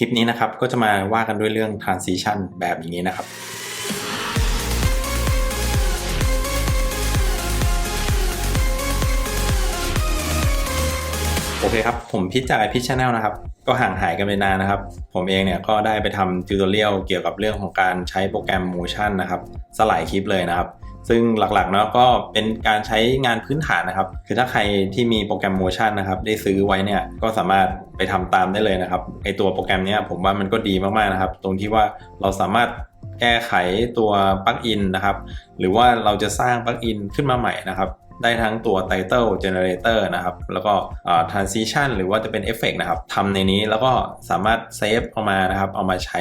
คลิปนี้นะครับก็จะมาว่ากันด้วยเรื่อง transition แบบอย่างนี้นะครับ โอเคครับ ผมพิจากไอพิชชแนลนะครับ ก็ห่างหายกันไปนานนะครับ ผมเองเนี่ยก็ได้ไปทำทิวตอเรียลเกี่ยวกับเรื่องของการใช้โปรแกรม Motion นะครับ สลายคลิปเลยนะครับ ซึ่งหลักๆเนาะก็เป็นการใช้งานพื้นฐานนะครับ คือถ้าใครที่มีโปรแกรม Motion นะครับได้ซื้อไว้เนี่ยก็สามารถไปทำตามได้เลยนะครับไอตัวโปรแกรมนี้ผมว่ามันก็ดีมากๆนะครับ ตรงที่ว่าเราสามารถแก้ไขตัวปลั๊กอินนะครับ หรือว่าเราจะสร้างปลั๊กอินขึ้นมาใหม่นะครับ ได้ทั้งตัว Title Generator นะครับ แล้วก็ Transition หรือว่าจะเป็น Effect นะครับทำในนี้แล้วก็สามารถเซฟเอามานะครับ เอามาใช้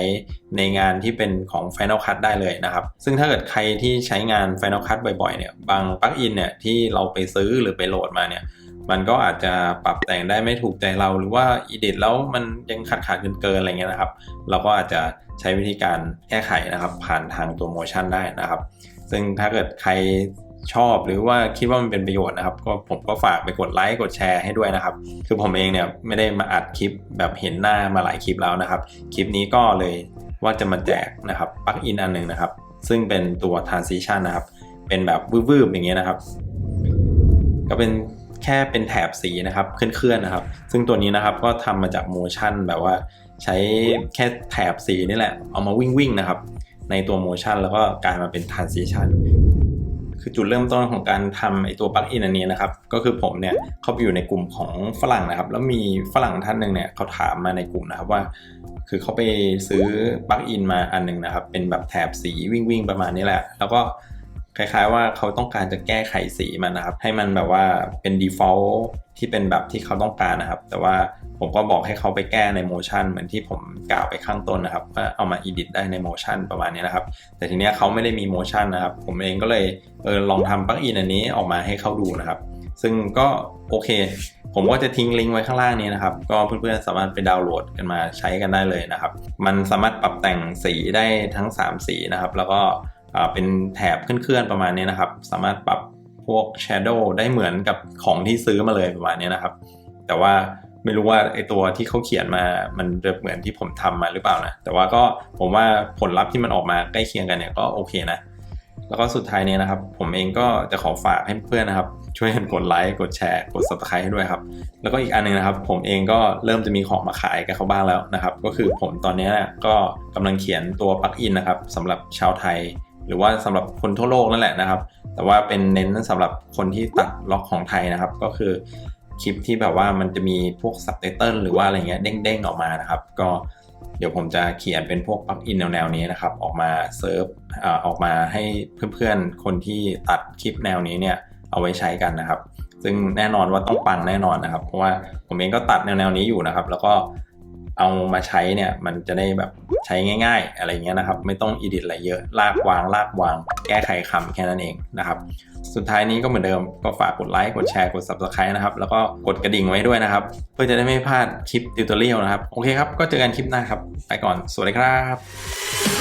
ในงานที่เป็นของ Final Cut ได้เลยนะครับ ซึ่งถ้าเกิดใครที่ใช้งาน Final Cut บ่อยๆเนี่ยบางปลั๊กอินเนี่ยที่เราไปซื้อหรือไปโหลดมาเนี่ยมันก็อาจจะปรับแต่งได้ไม่ถูกใจเราหรือว่า edit แล้วมันยังขาดขาดเกินๆอะไรเงี้ยนะครับ เราก็อาจจะใช้วิธีการแก้ไขนะครับ ผ่านทางตัว motion ได้นะครับ ซึ่งถ้าเกิดใคร ชอบหรือว่าคิดว่ามันเป็นประโยชน์นะครับ ก็ผมก็ฝากไปกดไลค์กดแชร์ให้ด้วยนะครับ คือผมเองเนี่ยไม่ได้มาอัดคลิปแบบเห็นหน้ามาหลายคลิปแล้วนะครับ คลิปนี้ก็เลยว่าจะมาแจกนะครับปลั๊กอินอันหนึ่งนะครับ ซึ่งเป็นตัว transition นะครับ เป็นแบบวืบๆอย่างเงี้ยนะครับ ก็เป็นแค่เป็นแถบสีนะครับเคลื่อนๆนะครับ ซึ่งตัวนี้นะครับก็ทำมาจากโมชั่นแบบว่าใช้แค่แถบสีนี่แหละ เอามาวิ่งวิ่งๆนะครับ ในตัวโมชั่นแล้วก็กลายมาเป็น transition คือจุดเริ่มต้นของการทำไอตัวปลั๊กอินอันนี้นะครับ ก็คือผมเนี่ยเข้าไปอยู่ในกลุ่มของฝรั่งนะครับ แล้วมีฝรั่งท่านหนึ่งเนี่ยเขาถามมาในกลุ่มนะครับว่า คือเขาไปซื้อปลั๊กอินมาอันหนึงนะครับ เป็นแบบแถบสีวิ่งวิ่งๆประมาณนี้แหละ แล้วก็คล้ายๆว่าเขาต้องการจะแก้ไขสีมันนะครับ ให้มันแบบว่าเป็น default ที่เป็นแบบที่เขาต้องการนะครับ แต่ว่า ผมก็บอกให้เขาไปแก้ใน motion เหมือนที่ผมกล่าวไปข้างต้นนะครับว่าเอามา edit ได้ใน motion ประมาณนี้นะครับ แต่ทีเนี้ยเขาไม่ได้มี motion นะครับ ผมเองก็เลยเออลองทำปลั๊กอินอันนี้ออกมาให้เขาดูนะครับ ซึ่งก็โอเค ผมก็จะทิ้งลิงก์ไว้ข้างล่างนี้นะครับ ก็เพื่อนๆสามารถไปดาวน์โหลดกันมาใช้กันได้เลยนะครับ มันสามารถปรับแต่งสีได้ทั้ง 3 สีนะครับ แล้วก็อ่าเป็นแถบเคลื่อนๆประมาณนี้นะครับ สามารถปรับพวก Shadow ได้เหมือนกับของที่ซื้อมาเลยประมาณนี้นะครับ แต่ว่า ไม่รู้ว่าไอตัวที่เขาเขียนมา มันจะเหมือนที่ผมทำมาหรือเปล่านะ แต่ว่าก็ผมว่าผลลัพธ์ที่มันออกมาใกล้เคียงกันเนี่ยก็โอเคนะ แล้วก็สุดท้ายเนี้นะครับ ผมเองก็จะขอฝากให้เพื่อนนะครับ ช่วยกันกดไลค์ กดแชร์ กด subscribe ให้ด้วยครับ แล้วก็อีกอันหนึงนะครับ ผมเองก็เริ่มจะมีของมาขายกับเขาบ้างแล้วนะครับ ก็คือผมตอนนี้ก็กำลังเขียนตัวปลั๊กอินนะครับสำหรับชาวไทย หรือว่าสำหรับคนทั่วโลกนั่นแหละนะครับ แต่ว่าเป็นเน้นสำหรับคนที่ตัดล็อกของไทยนะครับ ก็คือ คลิปที่แบบว่ามันจะมีพวกซับไตเติลหรือว่าอะไรเงี้ยเด้งๆออกมานะครับ ก็เดี๋ยวผมจะเขียนเป็นพวกปลั๊กอินแนวๆนี้นะครับ ออกมาเซิร์ฟอ่าออกมาให้เพื่อนๆ คนที่ตัดคลิปแนวนี้เนี่ยเอาไว้ใช้กันนะครับ ซึ่งแน่นอนว่าต้องปังแน่นอนนะครับ เพราะว่าผมเองก็ตัดแนวๆนี้อยู่นะครับ แล้วก็ เอามาใช้เนี่ยมันจะได้แบบใช้ง่าย ๆ อะไรเงี้ยนะครับ ไม่ต้องอีดิทอะไรเยอะลากวาง ลากวาง แก้ไขคำแค่นั้นเองนะครับ สุดท้ายนี้ก็เหมือนเดิมก็ฝากกดไลค์กดแชร์กด subscribe นะครับ แล้วก็กดกระดิ่งไว้ด้วยนะครับ เพื่อจะได้ไม่พลาดคลิปติวตอเรียลนะครับ โอเคครับ ก็เจอกันคลิปหน้าครับ ไปก่อนสวัสดีครับ